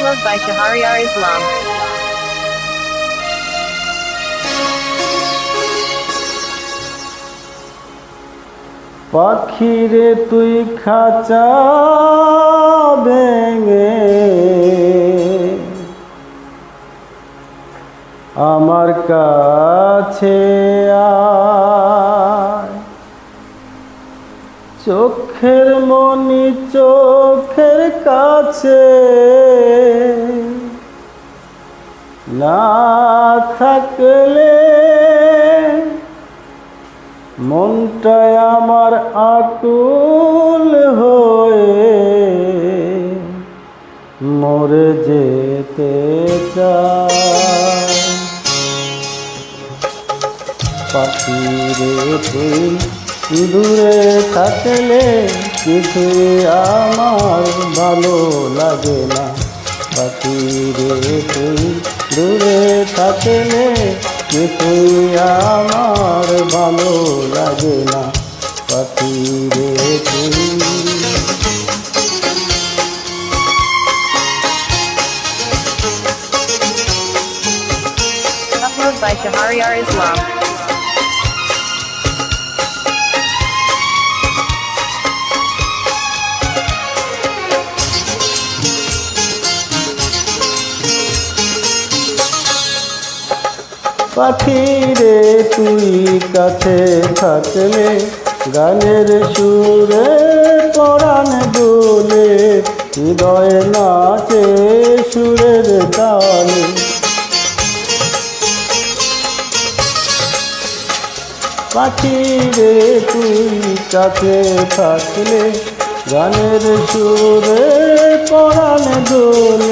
Upload by Shahriar Islam. পাখিরে তুই খাঁচা ভেঙে আমার কাছে চোখের মনি চোখের কাছে না থাকলে মনটায় আমার আকুল হয়ে মরে যেতে পাখিরে দূরে থাকলে কিছুই আমার ভালো লাগে না। পাখিরে তুই দূরে থাকলে কিছুই আমার ভালো লাগে না? তুই। Upload by Shahriar Islam. পাখিরে তুই কাছে থাকলে, গানের সুরে পরাণ দোলে হৃদয় নাচে সুরের তালে। পাখিরে তুই কাছে থাকলে, গানের সুরে পরাণ দোলে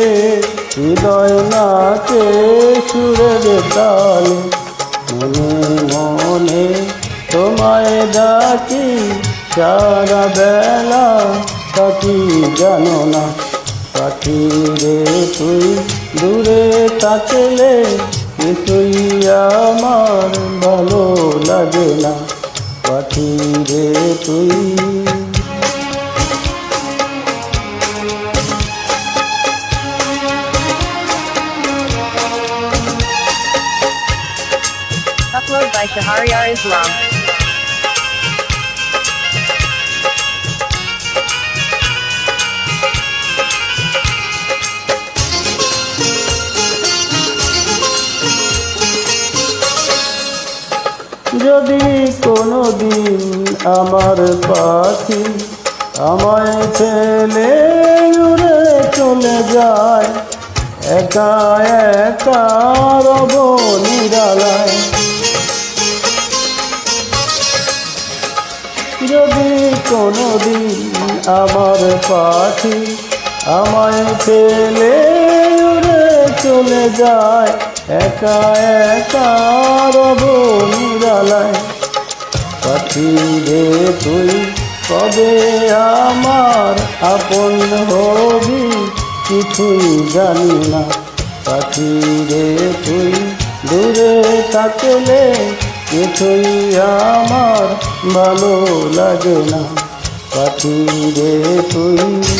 হৃদয় নাচে সুরের তালে, মনে মনে তোমায় ডাকি, সারা বেলা পাখি জানো না। পাখি রে তুই দূরে থাকলে তুই আমার ভালো লাগে না। পাখি রে তুই Upload by Shahriar Islam. যদি কোনো দিন আমার পাখি আমায় ছেলে উড়ে চলে যায়, একা একা রব নিরালায় যদি কোনো দিন আমার পাখি। আমায় ছেলে উড়ে চলে যায়। একা একা রব পাখি রে তুই, কবে আমার আপন হবি কিছুই জানি না। পাখি রে তুই, দূরে থাকলে কিছুই আমার ভালো লাগে না। রে তুই